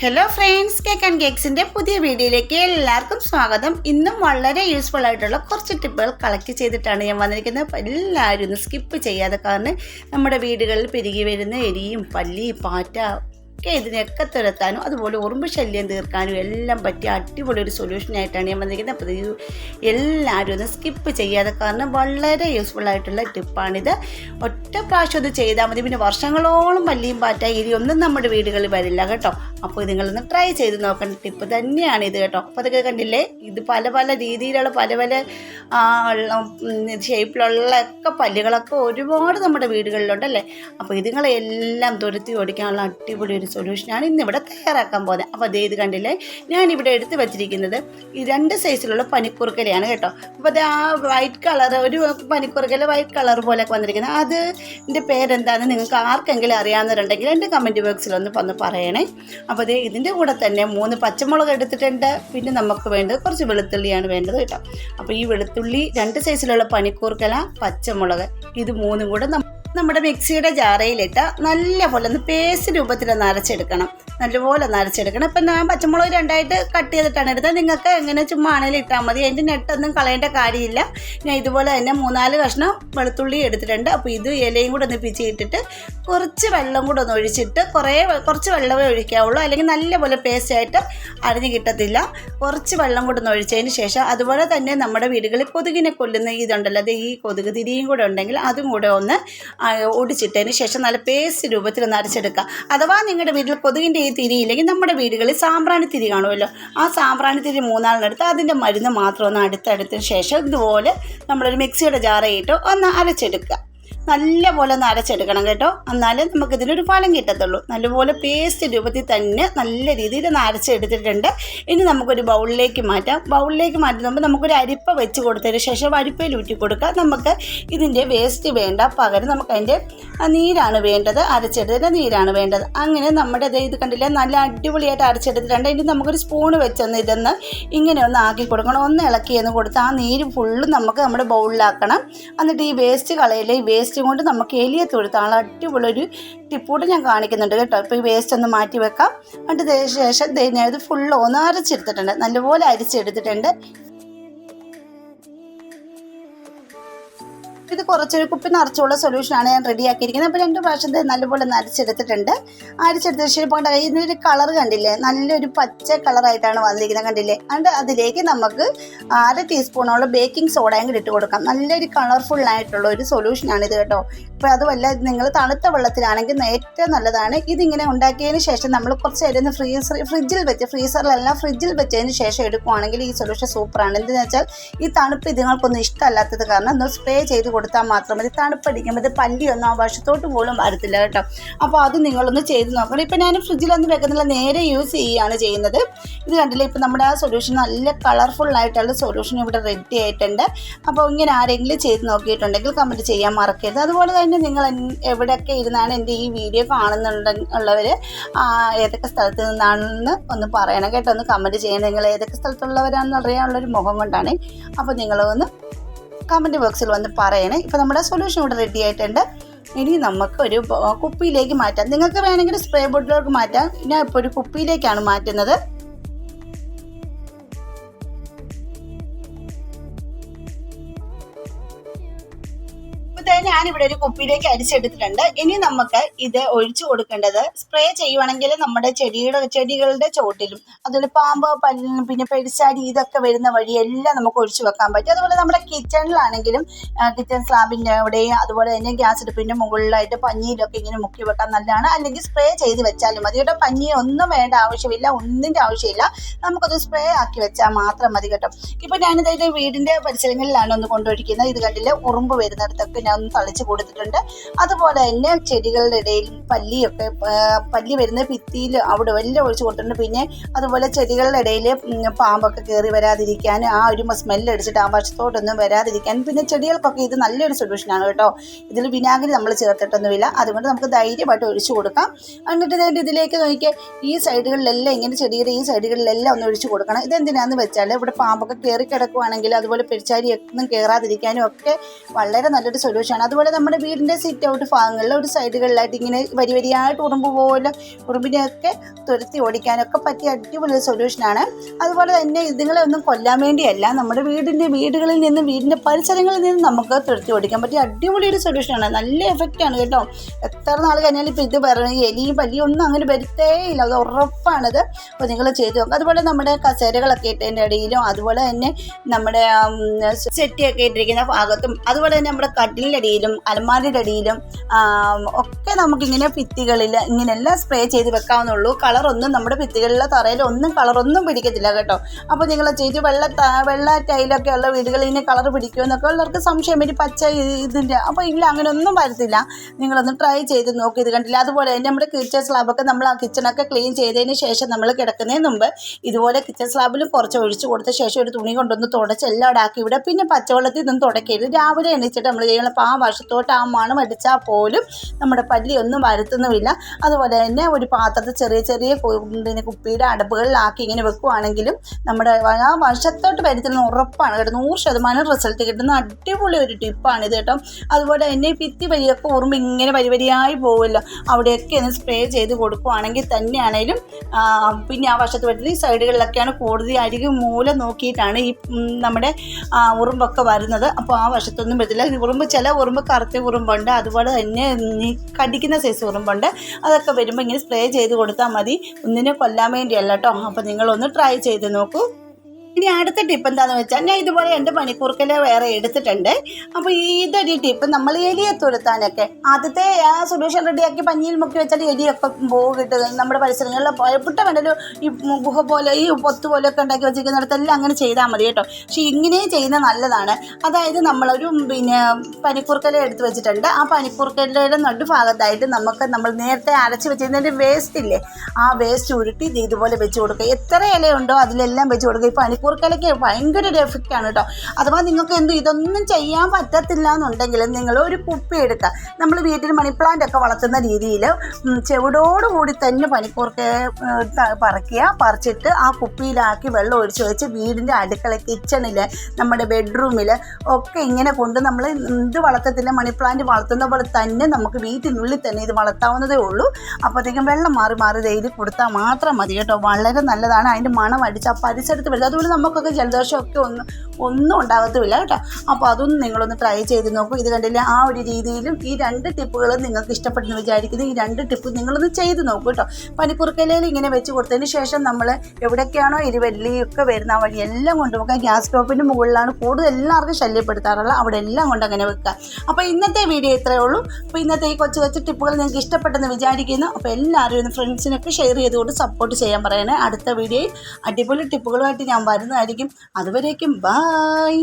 Hello friends cake and കേക്സിന്റെ പുതിയ വീഡിയോയിലേക്ക് എല്ലാവർക്കും സ്വാഗതം. ഇന്നും വളരെ യൂസ്ഫുൾ ആയിട്ടുള്ള കുറച്ച് ടിപ്പുകൾ കളക്ട് ചെയ്തിട്ടാണ് ഞാൻ വന്നിരിക്കുന്നത്. അപ്പോൾ എല്ലാവരും ഒന്ന് സ്കിപ്പ് ചെയ്യാതെ കാരണം നമ്മുടെ വീടുകളിൽ പെരുകി വരുന്ന എരിയും പല്ലി പാറ്റ ഒക്കെ ഇതിനെയൊക്കെ തുരത്താനും അതുപോലെ ഉറുമ്പ് ശല്യം തീർക്കാനും എല്ലാം പറ്റിയ അടിപൊളി ഒരു സൊല്യൂഷനായിട്ടാണ് ഞാൻ വന്നിരിക്കുന്നത്. അപ്പോൾ ഇത് എല്ലാവരും ഒന്ന് സ്കിപ്പ് ചെയ്യാതെ കാരണം വളരെ യൂസ്ഫുൾ ആയിട്ടുള്ള ടിപ്പാണിത്. ഒറ്റ പ്രാവശ്യം ഇത് ചെയ്താൽ മതി. പിന്നെ വർഷങ്ങളോളം പല്ലിയും പാറ്റ ഇരി ഒന്നും നമ്മുടെ വീടുകളിൽ വരില്ല കേട്ടോ. അപ്പോൾ നിങ്ങളൊന്ന് ട്രൈ ചെയ്ത് നോക്കേണ്ട ടിപ്പ് തന്നെയാണ് ഇത് കേട്ടോ. അപ്പോൾ അതൊക്കെ കണ്ടില്ലേ? ഇത് പല പല രീതിയിലുള്ള പല പല ഷേപ്പിലുള്ള ഒക്കെ പല്ലുകളൊക്കെ ഒരുപാട് നമ്മുടെ വീടുകളിലുണ്ടല്ലേ? അപ്പോൾ ഇതുങ്ങളെല്ലാം തുരത്തി ഓടിക്കാനുള്ള അടിപൊളി ഒരു സൊല്യൂഷനാണ് ഇന്നിവിടെ തയ്യാറാക്കാൻ പോകുന്നത്. അപ്പോൾ അതേ ഇത് കണ്ടില്ലേ? ഇവിടെ എടുത്ത് വെച്ചിരിക്കുന്നത് ഈ രണ്ട് സൈസിലുള്ള പനിക്കുറുക്കലയാണ് കേട്ടോ. അപ്പോൾ അത് ആ വൈറ്റ് കളർ ഒരു പനിക്കുറുക്കല വൈറ്റ് കളർ പോലെയൊക്കെ വന്നിരിക്കുന്നത്. അത് എന്റെ പേരെന്താണെന്ന് നിങ്ങൾക്ക് ആർക്കെങ്കിലും അറിയാവുന്നവരുണ്ടെങ്കിൽ എന്റെ കമന്റ് ബോക്സിൽ ഒന്ന് വന്ന് പറയണേ. അപ്പോൾ അത് ഇതിന്റെ കൂടെ തന്നെ മൂന്ന് പച്ചമുളക് എടുത്തിട്ടുണ്ട്. പിന്നെ നമുക്ക് വേണ്ടത് കുറച്ച് വെളുത്തുള്ളിയാണ് വേണ്ടത് കേട്ടോ. അപ്പോൾ ഈ വെളുത്തുള്ളി രണ്ട് സൈസിലുള്ള പനിക്കൂർക്കല പച്ചമുളക് ഇത് മൂന്നും കൂടെ നമ്മുടെ മിക്സിയുടെ ജാറയിലിട്ട് നല്ലപോലെ ഒന്ന് പേസ്റ്റ് രൂപത്തിൽ ഒന്ന് അരച്ചെടുക്കണം. നല്ലപോലെ ഒന്ന് അരച്ചെടുക്കണം. ഇപ്പം ഞാൻ പച്ചമുളക് രണ്ടായിട്ട് കട്ട് ചെയ്തിട്ടാണ് എടുത്തത്. നിങ്ങൾക്ക് എങ്ങനെ ചുമ്മാ ആണെങ്കിലും ഇട്ടാൽ മതി. അതിന്റെ നെട്ടൊന്നും കളയേണ്ട കാര്യമില്ല. ഞാൻ ഇതുപോലെ തന്നെ മൂന്നാൽ കഷ്ണം വെളുത്തുള്ളി എടുത്തിട്ടുണ്ട്. അപ്പോൾ ഇത് ഇലയും കൂടെ ഒന്ന് പിച്ചിയിട്ടിട്ട് കുറച്ച് വെള്ളം കൂടെ ഒന്ന് ഒഴിച്ചിട്ട് കുറേ കുറച്ച് വെള്ളമേ ഒഴിക്കാവുള്ളൂ. അല്ലെങ്കിൽ നല്ലപോലെ പേസ്റ്റ് ആയിട്ട് അരിഞ്ഞ് കിട്ടത്തില്ല. കുറച്ച് വെള്ളം കൂടെ ഒന്ന് ഒഴിച്ചതിന് ശേഷം അതുപോലെ തന്നെ നമ്മുടെ വീടുകളിൽ കൊതുകിനെ കൊല്ലുന്ന ഇതുണ്ടല്ലോ. അത് ഈ കൊതുക് തിരിയും കൂടെ ഉണ്ടെങ്കിൽ അതും കൂടെ ഒന്ന് ഒടിച്ചിട്ടതിന് ശേഷം നല്ല പേസ്റ്റ് രൂപത്തിൽ ഒന്ന് അരച്ചെടുക്കുക. അഥവാ നിങ്ങളുടെ വീട്ടിൽ കൊതുകിന്റെ ഈ തിരി ഇല്ലെങ്കിൽ നമ്മുടെ വീടുകളിൽ സാമ്പ്രാണി തിരി കാണുമല്ലോ. ആ സാമ്പ്രാണി തിരി മൂന്നാളിനെടുത്ത് അതിന്റെ മരുന്ന് മാത്രം ഒന്ന് അടുത്തടുത്തതിന് ശേഷം ഇതുപോലെ നമ്മളൊരു മിക്സിയുടെ ജാറയിട്ട് ഒന്ന് അരച്ചെടുക്കുക. നല്ലപോലെ ഒന്ന് അരച്ചെടുക്കണം കേട്ടോ. എന്നാലേ നമുക്ക് ഇതിനൊരു ഫലം കിട്ടത്തുള്ളൂ. നല്ലപോലെ പേസ്റ്റ് രൂപത്തിൽ തന്നെ നല്ല രീതിയിൽ ഒന്ന് അരച്ചെടുത്തിട്ടുണ്ട്. ഇനി നമുക്കൊരു ബൗളിലേക്ക് മാറ്റാം. ബൗളിലേക്ക് മാറ്റുമ്പോൾ നമുക്കൊരു അരിപ്പ വെച്ച് കൊടുത്തതിന് ശേഷം അരിപ്പയിൽ ഊറ്റി കൊടുക്കുക നമുക്ക് ഇതിന്റെ വേസ്റ്റ് വേണ്ട. പകരം നമുക്ക് അതിന്റെ നീരാണ് വേണ്ടത്. അരച്ചെടുത്തിന്റെ നീരാണ് വേണ്ടത്. അങ്ങനെ നമ്മുടെ ഇത് കണ്ടില്ലേ? നല്ല അടിപൊളിയായിട്ട് അരച്ചെടുത്തിട്ടുണ്ട്. ഇനി നമുക്കൊരു സ്പൂണ് വെച്ചൊന്ന് ഇതൊന്ന് ഇങ്ങനെ ഒന്ന് ആക്കി കൊടുക്കണം. ഒന്ന് ഇളക്കി എന്ന് കൊടുത്ത് ആ നീര് ഫുള്ളും നമുക്ക് നമ്മുടെ ബൗളിലാക്കണം എന്നിട്ട് ഈ വേസ്റ്റ് കളയിലെ ഈ വേസ്റ്റ് കൊണ്ട് നമുക്ക് എലിയെ തൊഴുത്താണ് അടിപൊളിയൊരു ടിപ്പൂട്ട് ഞാൻ കാണിക്കുന്നുണ്ട് കേട്ടോ. ഇപ്പോൾ ഈ വേസ്റ്റ് ഒന്ന് മാറ്റി വെക്കാം. എന്നിട്ട് ശേഷം ഇത് ഫുള്ള് ഒന്ന് അരച്ചെടുത്തിട്ടുണ്ട്. നല്ലപോലെ അരിച്ചെടുത്തിട്ടുണ്ട്. ഇത് കുറച്ചൊരു കുപ്പി നിറച്ചുള്ള സൊല്യൂഷനാണ് ഞാൻ റെഡി ആക്കിയിരിക്കുന്നത് അപ്പോൾ രണ്ട് പ്രാവശ്യം ദേ നല്ലപോലെ ഒന്ന് അരച്ചെടുത്തിട്ടുണ്ട് അരച്ചെടുത്ത ശേഷം പോകേണ്ട ഇതിനൊരു കളർ കണ്ടില്ലേ? നല്ലൊരു പച്ച കളറായിട്ടാണ് വന്നിരിക്കുന്നത് കണ്ടില്ലേ? അതുകൊണ്ട് അതിലേക്ക് നമുക്ക് അര ടീസ്പൂണോളം ബേക്കിംഗ് സോഡയും കൂടി ഇട്ട് കൊടുക്കാം. നല്ലൊരു കളർഫുൾ ആയിട്ടുള്ള ഒരു സൊല്യൂഷനാണ് ഇത് കേട്ടോ. ഇപ്പോൾ അതുമല്ല നിങ്ങൾ തണുത്ത വെള്ളത്തിലാണെങ്കിൽ ഏറ്റവും നല്ലതാണ്. ഇതിങ്ങനെ ഉണ്ടാക്കിയതിന് ശേഷം നമ്മൾ കുറച്ച് നേരം ഫ്രീസർ ഫ്രിഡ്ജിൽ വെച്ച് ഫ്രീസറിലല്ല ഫ്രിഡ്ജിൽ വെച്ചതിന് ശേഷം എടുക്കുവാണെങ്കിൽ ഈ സൊല്യൂഷൻ സൂപ്പറാണ് എന്തെന്ന് വെച്ചാൽ ഈ തണുപ്പ് ഇതുങ്ങൾക്കൊന്നും ഇഷ്ടമല്ലാത്തത് കാരണം ഒന്ന് സ്പ്രേ ചെയ്ത് കൊടുത്താൽ മാത്രം മതി. തണുപ്പടിക്കുമ്പോൾ ഇത് പല്ലിയൊന്നും ആ വശത്തോട്ട് പോലും വരത്തില്ല കേട്ടോ. അപ്പോൾ അത് നിങ്ങളൊന്ന് ചെയ്ത് നോക്കണം. ഇപ്പം ഞാൻ ഫ്രിഡ്ജിലൊന്നും വെക്കുന്നില്ല. നേരെ യൂസ് ചെയ്യുകയാണ് ചെയ്യുന്നത്. ഇത് കണ്ടില്ലേ? ഇപ്പം നമ്മുടെ ആ സൊല്യൂഷൻ നല്ല കളർഫുൾ സൊല്യൂഷൻ ഇവിടെ റെഡി ആയിട്ടുണ്ട്. അപ്പോൾ ഇങ്ങനെ ആരെങ്കിലും ചെയ്ത് നോക്കിയിട്ടുണ്ടെങ്കിൽ കമന്റ് ചെയ്യാൻ മറക്കരുത്. അതുപോലെ തന്നെ നിങ്ങൾ എവിടെയൊക്കെ ഇരുന്നാണ് എന്റെ ഈ വീഡിയോ കാണുന്നുണ്ടെന്നുള്ളവർ ഏതൊക്കെ സ്ഥലത്ത് നിന്നാണെന്ന് ഒന്ന് പറയണം കേട്ടോ. ഒന്ന് കമന്റ് ചെയ്യണം. നിങ്ങൾ ഏതൊക്കെ സ്ഥലത്തുള്ളവരാണെന്ന് അറിയാനുള്ളൊരു മുഖം കൊണ്ടാണ്. അപ്പോൾ നിങ്ങളൊന്ന് കമന്റ് ബോക്സിൽ വന്ന് പറയണേ. ഇപ്പോൾ നമ്മുടെ സൊല്യൂഷൻ ഇവിടെ റെഡി ആയിട്ടുണ്ട്. ഇനി നമുക്ക് ഒരു കുപ്പിയിലേക്ക് മാറ്റാം. നിങ്ങൾക്ക് വേണമെങ്കിൽ സ്പ്രേ ബോട്ടിലേക്ക് മാറ്റാം. ഞാൻ ഇപ്പോൾ ഒരു കുപ്പിയിലേക്കാണ് മാറ്റുന്നത്. ഞാൻ ഞാനിവിടെ ഒരു കുപ്പിയിലേക്ക് അരിച്ചെടുത്തിട്ടുണ്ട്. ഇനി നമുക്ക് ഇത് ഒഴിച്ചു കൊടുക്കേണ്ടത് സ്പ്രേ ചെയ്യുവാണെങ്കിൽ നമ്മുടെ ചെടിയുടെ ചെടികളുടെ ചോട്ടിലും അതുപോലെ പാമ്പ് പല്ലിനും പിന്നെ പെരിച്ചാടി ഇതൊക്കെ വരുന്ന വഴി എല്ലാം നമുക്ക് ഒഴിച്ചു വെക്കാൻ പറ്റും. അതുപോലെ നമ്മുടെ കിച്ചണിലാണെങ്കിലും കിച്ചൺ സ്ലാബിന്റെ അവിടെയും അതുപോലെ തന്നെ ഗ്യാസ് അടുപ്പിന്റെ മുകളിലായിട്ട് പഞ്ഞിയിലൊക്കെ ഇങ്ങനെ മുക്കി വെക്കാൻ നല്ലതാണ്. അല്ലെങ്കിൽ സ്പ്രേ ചെയ്ത് വെച്ചാലും മതി. കേട്ടോ പഞ്ഞി ഒന്നും വേണ്ട ആവശ്യമില്ല ഒന്നിന്റെ ആവശ്യമില്ല. നമുക്കത് സ്പ്രേ ആക്കി വെച്ചാൽ മാത്രം മതി കേട്ടോ. ഇപ്പം ഞാനിതായിട്ട് വീടിന്റെ പരിസരങ്ങളിലാണ് ഒന്ന് കൊണ്ടൊഴിക്കുന്നത് ഇത് കണ്ടില്ല ഉറുമ്പ് വരുന്നിടത്തൊക്കെ ഒന്ന് തളിച്ച് കൊടുത്തിട്ടുണ്ട്. അതുപോലെ തന്നെ ചെടികളുടെ ഇടയിൽ പല്ലിയൊക്കെ പല്ലി വരുന്ന ഭിത്തിയിൽ അവിടെ എല്ലാം ഒഴിച്ചു കൊടുത്തിട്ടുണ്ട്. പിന്നെ അതുപോലെ ചെടികളുടെ ഇടയിൽ പാമ്പൊക്കെ കയറി വരാതിരിക്കാൻ ആ ഒരു സ്മെല്ല് അടിച്ചിട്ട് ആ വശത്തോട്ടൊന്നും വരാതിരിക്കാൻ. പിന്നെ ചെടികൾക്കൊക്കെ ഇത് നല്ലൊരു സൊല്യൂഷനാണ് കേട്ടോ. ഇതിൽ വിനാഗിരി നമ്മൾ ചേർത്തിട്ടൊന്നുമില്ല. അതുകൊണ്ട് നമുക്ക് ധൈര്യമായിട്ട് ഒഴിച്ചു കൊടുക്കാം. എന്നിട്ട് ഇതിന്റെ ഇതിലേക്ക് നോക്കിയാൽ ഈ സൈഡുകളിലെല്ലാം ഇങ്ങനെ ചെടിയുടെ ഈ സൈഡുകളിലെല്ലാം ഒന്ന് ഒഴിച്ചു കൊടുക്കണം. ഇതെന്തിനാന്ന് വെച്ചാൽ ഇവിടെ പാമ്പൊക്കെ കയറി കിടക്കുവാണെങ്കിൽ അതുപോലെ പെരിച്ചാരി ഒന്നും കയറാതിരിക്കാനും ഒക്കെ വളരെ നല്ലൊരു സൊല്യൂഷൻ സൊല്യൂഷനാണ് അതുപോലെ നമ്മുടെ വീടിന്റെ സിറ്റ് ഔട്ട് ഭാഗങ്ങളിൽ ഒരു സൈഡുകളിലായിട്ട് ഇങ്ങനെ വരി വരിയായിട്ട് ഉറുമ്പ് പോലെ ഉറുമ്പിനെയൊക്കെ തുരത്തി ഓടിക്കാനൊക്കെ പറ്റിയ അടിപൊളി സൊല്യൂഷനാണ് അതുപോലെ തന്നെ ഇതുങ്ങളെ ഒന്നും കൊല്ലാൻ വേണ്ടിയല്ല നമ്മുടെ വീടിന്റെ വീടുകളിൽ നിന്നും വീടിന്റെ പരിസരങ്ങളിൽ നിന്നും നമുക്ക് തുരത്തി ഓടിക്കാൻ പറ്റിയ അടിപൊളി ഒരു സൊല്യൂഷനാണ് നല്ല എഫക്റ്റാണ് കേട്ടോ. എത്ര നാൾ കഴിഞ്ഞാലും ഇപ്പോൾ ഇത് പറഞ്ഞ എലിയും പല്ലിയും ഒന്നും അങ്ങനെ വരുത്തേ ഇല്ല. അത് ഉറപ്പാണത്. അപ്പോൾ നിങ്ങൾ ചെയ്തു നോക്കുക അതുപോലെ നമ്മുടെ കസേരകളൊക്കെ ഇട്ടതിന്റെ ഇടയിലും അതുപോലെ തന്നെ നമ്മുടെ സെറ്റിയൊക്കെ ഇട്ടിരിക്കുന്ന ഭാഗത്തും അതുപോലെ തന്നെ നമ്മുടെ കട്ടിലിന്റെ അടിയിലും അലമാരിയുടെ അടിയിലും ഒക്കെ നമുക്കിങ്ങനെ ഭിത്തികളിൽ ഇങ്ങനെല്ലാം സ്പ്രേ ചെയ്ത് വെക്കാവുന്നുള്ളൂ കളറൊന്നും നമ്മുടെ ഭിത്തികളിലെ തറയിൽ ഒന്നും കളറൊന്നും പിടിക്കത്തില്ല കേട്ടോ. അപ്പോൾ നിങ്ങൾ ചെയ്ത് വെള്ള വെള്ള ടൈലൊക്കെ ഉള്ള വീടുകളിൽ ഇനി കളർ പിടിക്കുമെന്നൊക്കെ ഉള്ളവർക്ക് സംശയം വരും. പച്ച ഇതിന്റെ അപ്പോൾ ഇല്ല അങ്ങനെ ഒന്നും വരത്തില്ല. നിങ്ങളൊന്ന് ട്രൈ ചെയ്ത് നോക്കി ഇത് കണ്ടില്ല. അതുപോലെ തന്നെ നമ്മുടെ കിച്ചൺ സ്ലാബൊക്കെ നമ്മൾ ആ കിച്ചണൊക്കെ ക്ലീൻ ചെയ്തതിന് ശേഷം നമ്മൾ കിടക്കുന്നതിന് മുമ്പ് ഇതുപോലെ കിച്ചൺ സ്ലാബിൽ കുറച്ച് ഒഴിച്ച് കൊടുത്ത ശേഷം ഒരു തുണി കൊണ്ടൊന്ന് തുടച്ച് എല്ലാം ഇവിടെ പിന്നെ പച്ചവെള്ളത്തിൽ നിന്ന് തുടക്കരുത്. രാവിലെ എണീച്ചിട്ട് നമ്മൾ ചെയ്യണം അപ്പോൾ ആ വശത്തോട്ട് ആ മണം അടിച്ചാൽ പോലും നമ്മുടെ പല്ലി ഒന്നും വരുത്തുന്നുമില്ല. അതുപോലെ തന്നെ ഒരു പാത്രത്തിൽ ചെറിയ ചെറിയ പിന്നെ കുപ്പിയുടെ അടപ്പുകളിലാക്കി ഇങ്ങനെ വെക്കുവാണെങ്കിലും നമ്മുടെ ആ വശത്തോട്ട് വരുത്തുന്ന ഉറപ്പാണ്. കേട്ടോ നൂറ് ശതമാനം റിസൾട്ട് കിട്ടുന്ന അടിപൊളി ഒരു ടിപ്പാണ് ഇത് കേട്ടോ. അതുപോലെ തന്നെ ഭിത്തി വരിയൊക്കെ ഓർമ്മ ഇങ്ങനെ വരി വരിയായി പോകുമല്ലോ അവിടെയൊക്കെ ഒന്ന് സ്പ്രേ ചെയ്ത് കൊടുക്കുവാണെങ്കിൽ തന്നെയാണേലും പിന്നെ ആ വശത്ത് വരുന്ന ഈ സൈഡുകളിലൊക്കെയാണ് കൂടുതൽ അരികു മൂല നോക്കിയിട്ടാണ് ഈ നമ്മുടെ ഉറുമ്പൊക്കെ വരുന്നത്. അപ്പോൾ ആ വശത്തൊന്നും ഈ ഉറുമ്പ് ചില ഉറുമ്പ് കറുത്ത ഉറുമ്പുണ്ട്. അതുപോലെ തന്നെ കടിക്കുന്ന സൈസ് ഉറുമ്പുണ്ട്. അതൊക്കെ വരുമ്പോൾ ഇങ്ങനെ സ്പ്രേ ചെയ്ത് കൊടുത്താൽ മതി. ഒന്നിനെ കൊല്ലാൻ വേണ്ടിയല്ല കേട്ടോ അപ്പോൾ നിങ്ങളൊന്ന് ട്രൈ ചെയ്ത് നോക്കൂ. ഇനി അടുത്ത ടിപ്പ് എന്താണെന്ന് വെച്ചാൽ ഞാൻ ഇതുപോലെ എന്റെ പനിക്കൂർക്കല വേറെ എടുത്തിട്ടുണ്ട്. അപ്പോൾ ഇതൊരു ടിപ്പ് നമ്മൾ എലിയെ തുരത്താനൊക്കെ ആദ്യത്തെ ആ സൊല്യൂഷൻ റെഡിയാക്കി പഞ്ഞിയിൽ മുക്കി വെച്ചാൽ എലിയൊക്കെ പോവ് കിട്ടുന്നത് നമ്മുടെ പരിസരങ്ങളിൽ പുട്ട വേണ്ടല്ലോ ഈ ഗുഹ പോലെ ഈ പൊത്ത് പോലെയൊക്കെ ഉണ്ടാക്കി വെച്ചിരിക്കുന്നിടത്തെല്ലാം അങ്ങനെ ചെയ്താൽ മതി കേട്ടോ. പക്ഷേ ഇങ്ങനെ ചെയ്യുന്നത് നല്ലതാണ്. അതായത് നമ്മളൊരു പിന്നെ പനിക്കൂർക്കല എടുത്ത് വെച്ചിട്ടുണ്ട്. ആ പനിക്കൂർക്കലയുടെ നടുഭാഗത്തായിട്ട് നമുക്ക് നമ്മൾ നേരത്തെ അരച്ച് വെച്ചിരുന്നതിന്റെ വേസ്റ്റ് ഇല്ലേ ആ വേസ്റ്റ് ഉരുട്ടി ഇത് ഇതുപോലെ വെച്ച് കൊടുക്കുക. എത്ര ഇലയുണ്ടോ അതിലെല്ലാം വെച്ച് കൊടുക്കുക. ഈ പനിക്കൂർക്കലയ്ക്ക് ഭയങ്കര ഒരു ആണ് കേട്ടോ അഥവാ നിങ്ങൾക്ക് എന്ത് ഇതൊന്നും ചെയ്യാൻ പറ്റത്തില്ല എന്നുണ്ടെങ്കിൽ നിങ്ങൾ ഒരു കുപ്പി എടുക്കുക നമ്മൾ വീട്ടിൽ മണി പ്ലാന്റ് ഒക്കെ വളർത്തുന്ന രീതിയിൽ ചെവിടോടുകൂടി തന്നെ പനിക്കൂർക്ക പറിക്കുക പറിച്ചിട്ട് ആ കുപ്പിയിലാക്കി വെള്ളം ഒഴിച്ച് വെച്ച് വീടിന്റെ അടുക്കള കിച്ചണിൽ നമ്മുടെ ബെഡ്റൂമിൽ ഒക്കെ ഇങ്ങനെ കൊണ്ട് നമ്മൾ ഇത് വളർത്തത്തില്ല മണി പ്ലാന്റ് വളർത്തുന്ന പോലെ തന്നെ നമുക്ക് വീട്ടിനുള്ളിൽ തന്നെ ഇത് വളർത്താവുന്നതേ ഉള്ളൂ. അപ്പോഴത്തേക്കും വെള്ളം മാറി മാറി ഡെയിലി കൊടുത്താൽ മാത്രം മതി കേട്ടോ. വളരെ നല്ലതാണ്. അതിന്റെ മണം അടിച്ച് ആ പരിസരത്ത് വരുന്നത് അതുകൊണ്ട് നമുക്കൊക്കെ ജലദോഷമൊക്കെ ഒന്നും ഒന്നും ഉണ്ടാകത്തുമില്ല കേട്ടോ. അപ്പോൾ അതൊന്നും നിങ്ങളൊന്ന് ട്രൈ ചെയ്ത് നോക്കും. ഇത് കണ്ടില്ലേ? ആ ഒരു രീതിയിലും ഈ രണ്ട് ടിപ്പുകൾ നിങ്ങൾക്ക് ഇഷ്ടപ്പെട്ടെന്ന് വിചാരിക്കുന്നു. ഈ രണ്ട് ടിപ്പ് നിങ്ങളൊന്ന് ചെയ്ത് നോക്കൂ കേട്ടോ. പനിക്കുറുക്കലയിൽ ഇങ്ങനെ വെച്ച് കൊടുത്തതിന് ശേഷം നമ്മൾ എവിടെയൊക്കെയാണോ ഇരുവല്ലിയൊക്കെ വരുന്ന ആ വഴി എല്ലാം കൊണ്ട് വെക്കുക. ഗ്യാസ് സ്റ്റോപ്പിന്റെ മുകളിലാണ് കൂടുതൽ എല്ലാവർക്കും ശല്യപ്പെടുത്താറുള്ളത്. അവിടെ എല്ലാം കൊണ്ട് അങ്ങനെ വെക്കുക. അപ്പോൾ ഇന്നത്തെ വീഡിയോ ഇത്രയേ ഉള്ളൂ. അപ്പോൾ ഇന്നത്തെ ഈ കൊച്ചു കൊച്ചു ടിപ്പുകൾ നിങ്ങൾക്ക് ഇഷ്ടപ്പെട്ടെന്ന് വിചാരിക്കുന്നു. അപ്പോൾ എല്ലാവരും ഫ്രണ്ട്സിനൊക്കെ ഷെയർ ചെയ്തുകൊണ്ട് സപ്പോർട്ട് ചെയ്യാൻ പറയണേ. അടുത്ത വീഡിയോയിൽ അടിപൊളി ടിപ്പുകളുമായിട്ട് ഞാൻ വരുന്നതായിരിക്കും അതുവരേക്കും ബായ്